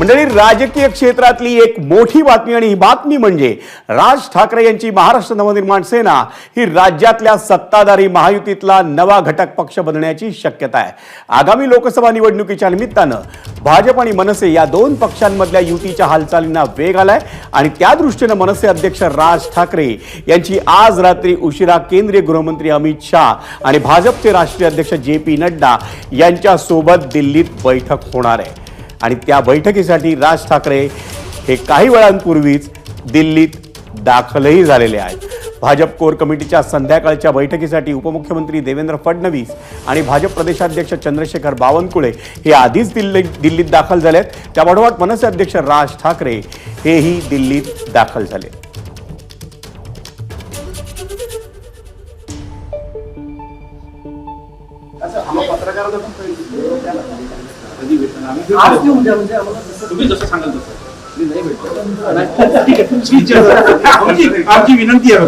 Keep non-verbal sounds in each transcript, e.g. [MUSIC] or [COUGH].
मंडळी राजकीय क्षेत्रातली एक मोठी बातमी आणि ही बातमी म्हणजे राज ठाकरे यांची महाराष्ट्र नवनिर्माण सेना ही राज्यातल्या सत्ताधारी महायुतीतला नवा घटक पक्ष बनण्याची शक्यता आहे. आगामी लोकसभा निवडणुकीच्या निमित्तानं भाजप आणि मनसे या दोन पक्षांमधल्या युतीच्या हालचालींना वेग आलाय आणि त्या दृष्टीनं मनसे अध्यक्ष राज ठाकरे यांची आज रात्री उशिरा केंद्रीय गृहमंत्री अमित शहा आणि भाजपचे राष्ट्रीय अध्यक्ष जे पी नड्डा यांच्यासोबत दिल्लीत बैठक होणार आहे. आणि त्या बैठकीसाठी राज ठाकरे हे काही वेळांपूर्वीच दिल्लीत दाखलही झालेले आहेत. भाजप कोर कमिटीच्या संध्याकाळच्या बैठकीसाठी उपमुख्यमंत्री देवेंद्र फडणवीस आणि भाजप प्रदेशाध्यक्ष चंद्रशेखर बावनकुळे हे आधीच दिल्ली दिल्लीत दाखल झाले आहेत त्यापाठोपाठ मनसे अध्यक्ष राज ठाकरे हेही दिल्लीत दाखल झाले. उद्या म्हणजे आम्हाला तुम्ही जसं सांगाल तसं. आमची आमची विनंती आहे.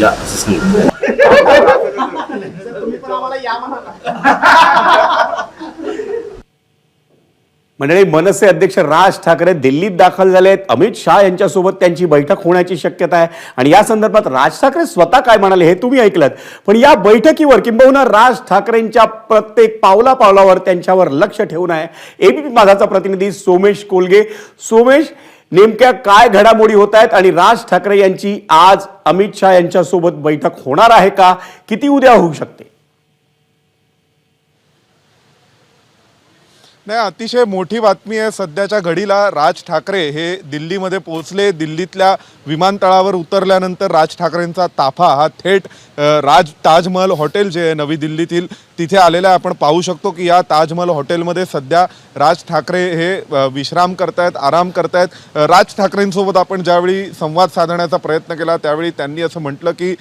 या असं सांगितलं [LAUGHS] [LAUGHS] मंडळी मनसे अध्यक्ष राज ठाकरे दिल्लीत दाखल झाले आहेत अमित शहा यांच्यासोबत त्यांची बैठक होण्याची शक्यता आहे. आणि या संदर्भात राज ठाकरे स्वतः काय म्हणाले हे तुम्ही ऐकलं पण या बैठकीवर किंबहुना राज ठाकरेंच्या प्रत्येक पावला पावलावर त्यांच्यावर लक्ष ठेवून आहे. एबीपी माझाचा प्रतिनिधी सोमेश कोलगे. सोमेश नेमक्या काय घडामोडी होत आहेत आणि राज ठाकरे यांची आज अमित शहा यांच्यासोबत बैठक होणार आहे का? किती उद्या होऊ शकते? नाही अतिशय मोठी बातमी आहे. सध्याच्या घडीला राज ठाकरे हे दिल्लीमध्ये पोहोचले. दिल्लीतल्या विमानतळावर उतरल्यानंतर राज ठाकरेंचा ताफा हा थेट राज ताजमहल हॉटेल जे आहे नवी दिल्लीतील तिथे आलेला आहे. आपण पाहू शकतो की या ताजमहल हॉटेलमध्ये सध्या राज ठाकरे हे विश्राम करतायत आराम करतायत. राज ठाकरेंसोबत आपण ज्यावेळी संवाद साधण्याचा प्रयत्न केला त्यावेळी त्यांनी असं म्हटलं की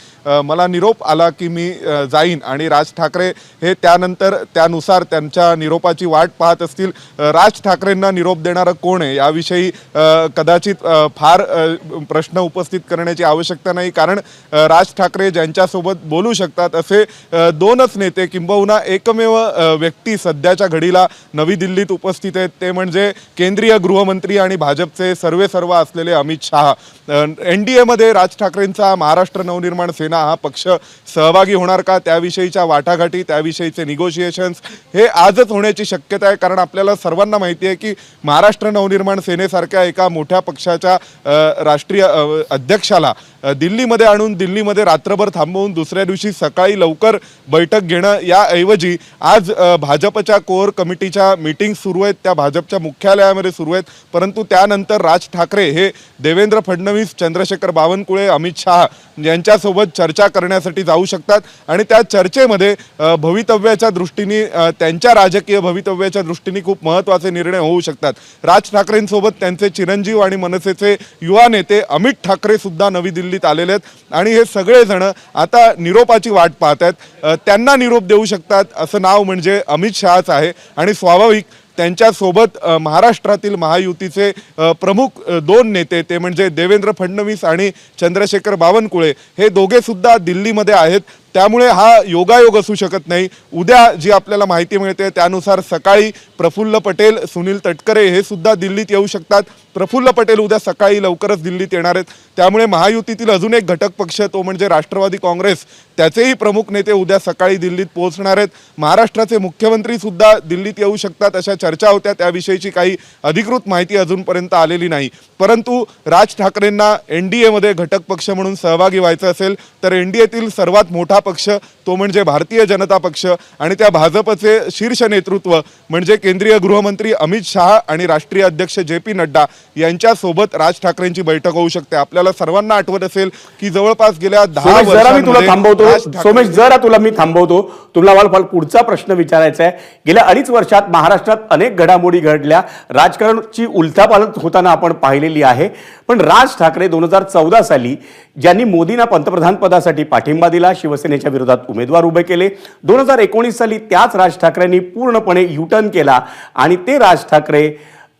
मला निरोप आला की मी जाईन आणि राज ठाकरे हे त्यानंतर त्यानुसार त्यांच्या निरोपाची वाट पाहत असतील. राज ठाकरेंना निरोप देणारं कोण आहे? याविषयी कदाचित फार प्रश्न उपस्थित करण्याची आवश्यकता नाही. कारण राज ठाकरे ज्यांच्यासोबत बोलू शकतात असे दोनच नेते किंबहुना एकमेव व्यक्ती सध्याच्या घडीला नवी दिल्लीत उपस्थित आहेत. ते म्हणजे केंद्रीय गृहमंत्री आणि भाजपचे सर्वे सर्व असलेले अमित शहा. एन डी एमध्ये राज ठाकरेंचा महाराष्ट्र नवनिर्माण सेना हा पक्ष सहभागी होणार का? त्याविषयीच्या वाटाघाटी त्याविषयीचे निगोशिएशन्स हे आजच होण्याची शक्यता आहे. कारण आपल्याला सर्वांना माहिती आहे की महाराष्ट्र नवनिर्माण सेनेसारख्या एका मोठ्या पक्षाच्या राष्ट्रीय अध्यक्षाला दिल्लीमध्ये आणून दिल्लीमध्ये रात्रभर थांबवून दुसऱ्या दिवशी सकाळी लवकर बैठक घेणं या ऐवजी आज भाजपच्या कोर कमिटीच्या मीटिंग सुरू आहेत त्या भाजपच्या मुख्यालयामध्ये सुरू आहेत. परंतु त्यानंतर राज ठाकरे हे देवेंद्र फडणवीस चंद्रशेखर बावनकुळे अमित शहा यांच्यासोबत चर्चा करण्यासाठी जाऊ शकतात. आणि त्या चर्चेमध्ये भवितव्याच्या दृष्टीने त्यांच्या राजकीय भवितव्याच्या दृष्टीने खूप महत्त्वाचे निर्णय होऊ शकतात. राज ठाकरेंसोबत त्यांचे चिरंजीव आणि मनसेचे युवा नेते अमित ठाकरे सुद्धा नवी दिल्लीत आलेले आहेत. आणि हे सगळेजण आता निरोपाची वाट पाहत आहेत. त्यांना निरोप देऊ शकतात असं नाव म्हणजे अमित शहाच आहे. आणि स्वाभाविक त्यांच्यासोबत महाराष्ट्रातील महायुतीचे प्रमुख दोन नेते ते म्हणजे देवेंद्र फडणवीस आणि चंद्रशेखर बावनकुळे हे दोघे सुद्धा दिल्लीमध्ये आहेत. त्यामुळे हा योगायोग असू शकत नाही. उद्या जी आपल्याला माहिती मिळते त्यानुसार सकाळी प्रफुल्ल पटेल सुनील तटकरे हे सुद्धा दिल्लीत येऊ शकतात. प्रफुल्ल पटेल उद्या सकाळी लवकरच दिल्लीत येणार आहेत. त्यामुळे महायुतीतील अजून एक घटक पक्ष तो म्हणजे राष्ट्रवादी काँग्रेस. त्याचेही प्रमुख नेते उद्या सकाळी दिल्लीत पोहोचणार आहेत. महाराष्ट्राचे मुख्यमंत्री सुद्धा दिल्लीत येऊ शकतात अशा चर्चा होत्या. त्याविषयीची काही अधिकृत माहिती अजूनपर्यंत आलेली नाही. परंतु राज ठाकरेंना एन डी एमध्ये घटक पक्ष म्हणून सहभागी व्हायचं असेल तर एन डी एतील सर्वात मोठा पक्ष तो म्हणजे भारतीय जनता पक्ष आणि त्या भाजपचे शीर्ष नेतृत्व म्हणजे केंद्रीय गृहमंत्री अमित शहा आणि राष्ट्रीय अध्यक्ष जे पी नड्डा यांच्यासोबत राज ठाकरेंची बैठक होऊ शकते. आपल्याला सर्वांना आठवत असेल की जवळपास गेल्या दहा सोमेश जरा मी तुला थांबवतो. सोमेश जरा तुला मी थांबवतो. तुला मला पुढचा प्रश्न विचारायचा आहे. गेल्या अडीच वर्षात महाराष्ट्रात अनेक घडामोडी घडल्या. राजकारणाची उलथापालथ होताना आपण पाहिलेली आहे. पण राज ठाकरे दोन हजार चौदा साली ज्यांनी मोदींना पंतप्रधान पदासाठी पाठिंबा दिला शिवसेनेच्या विरोधात उमेदवार उभे केले. दोन हजार एकोणीस साली त्याच राज ठाकरेंनी पूर्णपणे युटर्न केला आणि ते राज ठाकरे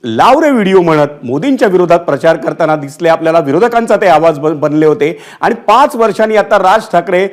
लावरे व्हिडिओ म्हणत मोदींच्या विरोधात प्रचार करताना दिसले. आपल्याला विरोधकांचा ते आवाज बनले होते. आणि पाच वर्षांनी आता राज ठाकरे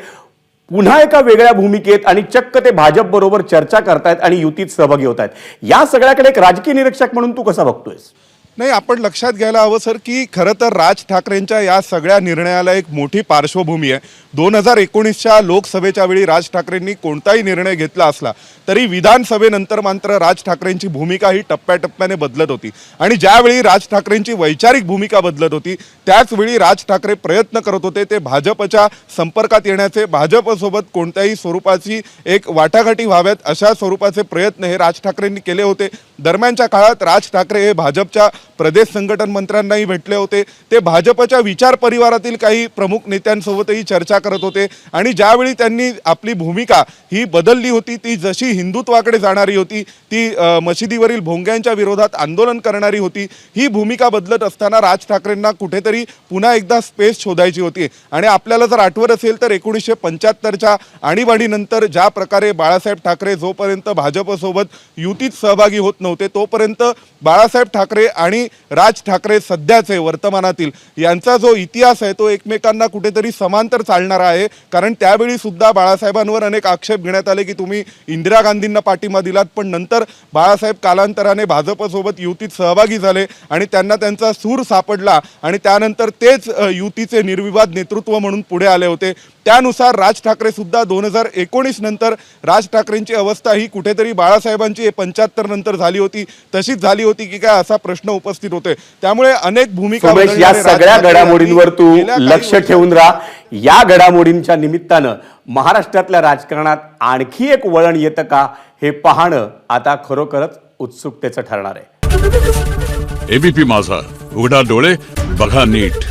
पुन्हा एका वेगळ्या भूमिकेत आणि चक्क ते भाजप बरोबर चर्चा करतायत आणि युतीत सहभागी होत आहेत या सगळ्याकडे एक राजकीय निरीक्षक म्हणून तू कसा बघतोयस? नाही आपण लक्षात घ्यायला हवं सर की खरं तर राज ठाकरेंच्या या सगळ्या निर्णयाला एक मोठी पार्श्वभूमी आहे. दोन हजार एकोणीसच्या लोकसभेच्या वेळी राज ठाकरेंनी कोणताही निर्णय घेतला असला तरी विधानसभेनंतर मात्र राज ठाकरेंची भूमिका ही टप्प्याटप्प्याने बदलत होती. आणि ज्यावेळी राज ठाकरेंची वैचारिक भूमिका बदलत होती त्याचवेळी राज ठाकरे प्रयत्न करत होते ते भाजपच्या संपर्कात येण्याचे भाजपसोबत कोणत्याही स्वरूपाची एक वाटाघाटी व्हाव्यात अशा स्वरूपाचे प्रयत्न हे राज ठाकरेंनी केले होते. दरम्यानच्या काळात राज ठाकरे हे भाजपच्या प्रदेश संघटन मंत्र्यांनाही भेटले होते. ते भाजपच्या विचार परिवारातील काही प्रमुख नेत्यांसोबतही चर्चा करत होते. आणि ज्यावेळी त्यांनी आपली भूमिका ही बदलली होती ती जशी हिंदुत्वाकडे जाणारी होती ती मशिदीवरील भोंग्यांच्या विरोधात आंदोलन करणारी होती ही भूमिका बदलत असताना राज ठाकरेंना कुठेतरी पुन्हा एकदा स्पेस शोधायची होती. आणि आपल्याला जर आठवत असेल तर एकोणीसशे पंच्याहत्तरच्या आणीबाणीनंतर ज्या प्रकारे बाळासाहेब ठाकरे जोपर्यंत भाजपसोबत युतीत सहभागी होत नव्हते तोपर्यंत बाळासाहेब ठाकरे आणि राज ठाकरे सध्याचे वर्तमानातील यांचा जो इतिहास आहे तो एकमेकांना कुठेतरी समांतर चालणार आहे. कारण त्यावेळी सुद्धा बाळासाहेबांवर अनेक आक्षेप घेण्यात आले की तुम्ही इंदिरा गांधींना पाठिंबा दिलात पण नंतर बाळासाहेब कालांतराने भाजपसोबत युतीत सहभागी झाले आणि त्यांना त्यांचा सूर सापडला आणि त्यानंतर तेच युतीचे निर्विवाद नेतृत्व म्हणून पुढे आले होते. त्यानुसार राज ठाकरे सुद्धा दोन हजार एकोणीस नंतर राज ठाकरेंची अवस्था ही कुठेतरी बाळासाहेबांची पंच्याहत्तर नंतर झाली होती. तशीच झाली होती की काय असा प्रश्न उपस्थित होते त्यामुळे अनेक भूमिका या सगळ्या घडामोडींवर तू लक्ष ठेवून राहा. या घडामोडींच्या निमित्तानं महाराष्ट्रातल्या राजकारणात आणखी एक वळण येतं का हे पाहणं आता खरोखरच उत्सुकतेचं ठरणार आहे. एबीपी माझा उघडा डोळे बघा नीट.